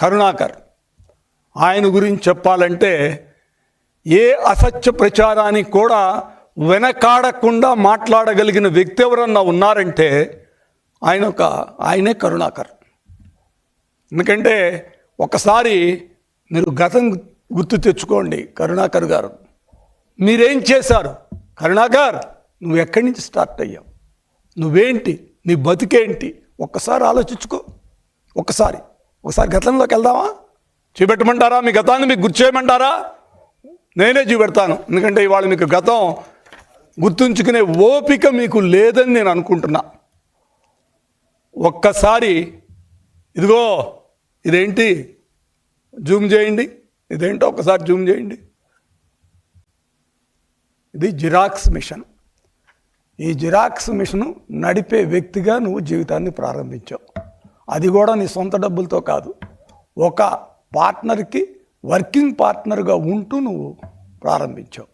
కరుణాకర్ ఆయన గురించి చెప్పాలంటే ఏ అసత్య ప్రచారానికి కూడా వెనకాడకుండా మాట్లాడగలిగిన వ్యక్తి ఎవరన్నా ఉన్నారంటే ఆయన ఒక ఆయనే కరుణాకర్. ఎందుకంటే ఒకసారి మీరు గతం గుర్తు తెచ్చుకోండి కరుణాకర్ గారు. మీరేం చేశారు? కరుణాకర్ నువ్వు ఎక్కడి నుంచి స్టార్ట్ అయ్యావు? నువ్వేంటి? నీ బతికేంటి? ఒక్కసారి ఆలోచించుకో. ఒక్కసారి. ఒకసారి గతంలోకి వెళ్దామా? చూపెట్టమంటారా? మీ గతాన్ని మీకు గుర్తు చేయమంటారా? నేనే చూపెడతాను. ఎందుకంటే ఇవాళ మీకు గతం గుర్తుంచుకునే ఓపిక మీకు లేదని నేను అనుకుంటున్నా. ఒక్కసారి ఇదిగో ఇదేంటి? జూమ్ చేయండి. ఇదేంటో ఒకసారి జూమ్ చేయండి. ఇది జిరాక్స్ మిషన్. ఈ జిరాక్స్ మిషను నడిపే వ్యక్తిగా నువ్వు జీవితాన్ని ప్రారంభించావు. అది కూడా నీ సొంత డబ్బులతో కాదు. ఒక పార్ట్నర్కి వర్కింగ్ పార్ట్నర్గా ఉంటూ నువ్వు ప్రారంభించావు.